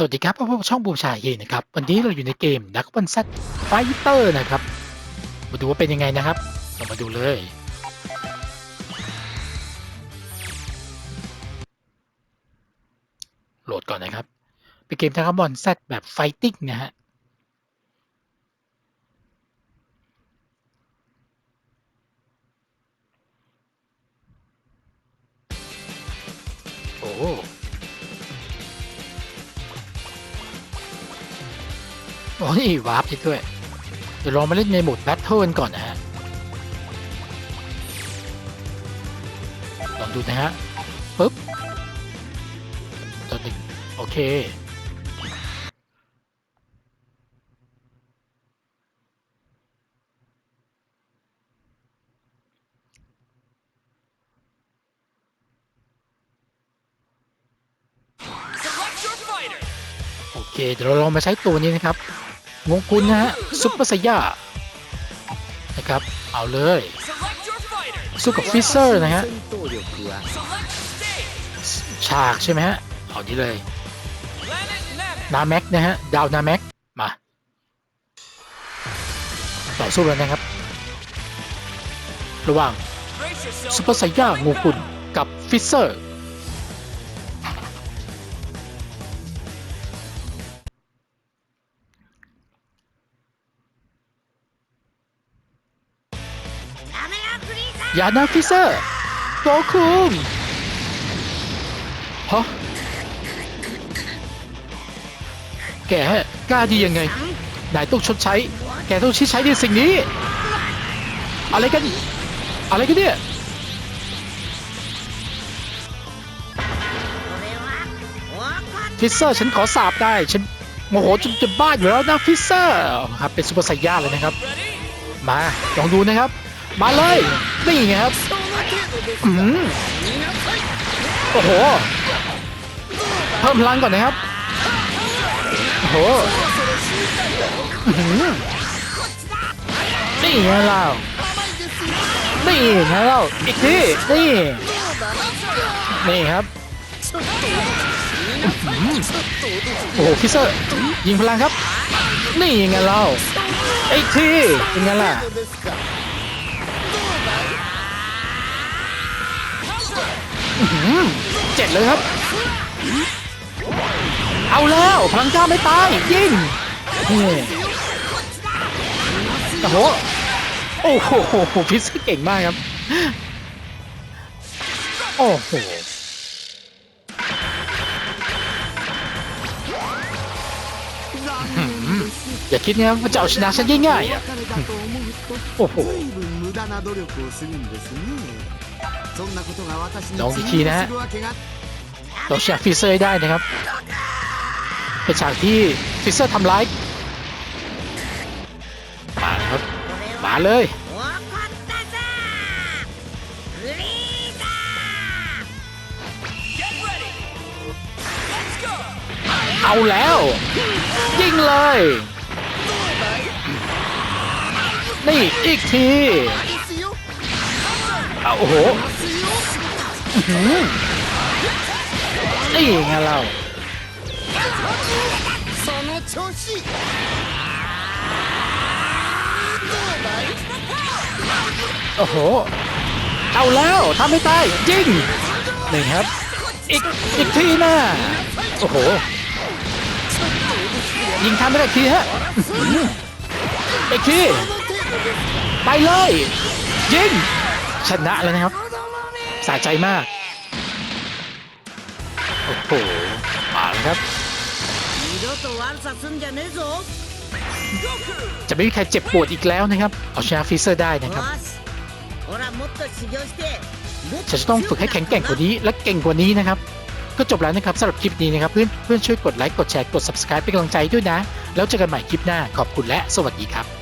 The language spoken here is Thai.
สวัสดีครับพบกับช่องบูชาเองนะครับ วันนี้เราอยู่ในเกมนักบอลซัดไฟเตอร์นะครับ มาดูว่าเป็นยังไงนะครับ เรามาดูเลย โหลดก่อนนะครับ เป็นเกมนักบอลซัดแบบไฟติ้งนะฮะโอ้ โหโอ้นี่วาร์ปอีกด้วย เดี๋ยวลองมาเล่นในโหมดแบทเทิลกันก่อนนะฮะ ลองดูนะฮะปึ๊บตัวหนึ่งโอเค Select your fighter. โอเคเดี๋ยวเราลองมาใช้ตัวนี้นะครับ งงคุณนะฮะซุปเปอร์สยานะครับ เอาเลยสู้กับฟิเซอร์นะฮะฉากใช่ไหมฮะเอานี้เลยนาแม็กนะฮะดาวนาแม็กมาต่อสู้แล้วนะครับ ระหว่างซุปเปอร์สย่างูคุณกับฟิเซอร์ ยานะฟิเซอร์โกคุงฮะแกกล้าดียังไง นายต้องชดใช้ แกต้องชดใช้ในสิ่งนี้ อะไรกัน อะไรกันเนี่ย ฟิเซอร์ฉันขอสาบได้ ฉันโมโหจนจะบ้าอยู่แล้วนะฟิเซอร์ครับเป็นซูเปอร์ไซย่าเลยนะครับ มา ลองดูนะครับ มาเลย นี่ไงครับอืมโอ้โห เพิ่มพลังก่อนนะครับ โอ้โหนี่ไงเรานี่ไงเราอีกทีนี่ นี่ครับโอ้โหพิเซอร์ยิงพลังครับ นี่ไงเราอีกทีเป็นไงล่ะ เจ็ดเลยครับ เอาแล้วพลังเจ้าไม่ตายยิงโอ้โหโอ้โหพิซซ่าเก่งมากครับ โอ้โหอย่าคิดนะว่าจะเอาชนะฉันง่ายๆอะโอ้โห ลองอีกทีนะฮะเราฉากฟิเซอร์ได้นะครับเป็นฉากที่ฟิเซอร์ทำร้ายมาครับมาเลยเอาแล้ว ยิงเลย นี่อีกที โอ้โหนี่ไงเราโอ้โห เอาแล้วทำให้ตายจริงหนึ่งครับ อีกอีกทีนะโอ้โห ยิงทำไม่ได้ทีฮะอีกทีไปเลย ยิง ชนะแล้วนะครับสะใจมากโอ้โหมาแล้ครับ จะไม่มีใครเจ็บปวดอีกแล้วนะครับ เอาชนะฟิเซอร์ได้นะครับฉันจะต้องฝึกให้แข็งแกร่งกว่านี้และเก่งกว่านี้นะครับ ก็จบแล้วนะครับสำหรับคลิปนี้นะครับ เพื่อนเพื่อนช่วยกดไลค์กดแชร์กด subscribe เป็นกำลังใจด้วยนะ แล้วเจอกันใหม่คลิปหน้าขอบคุณและสวัสดีครับ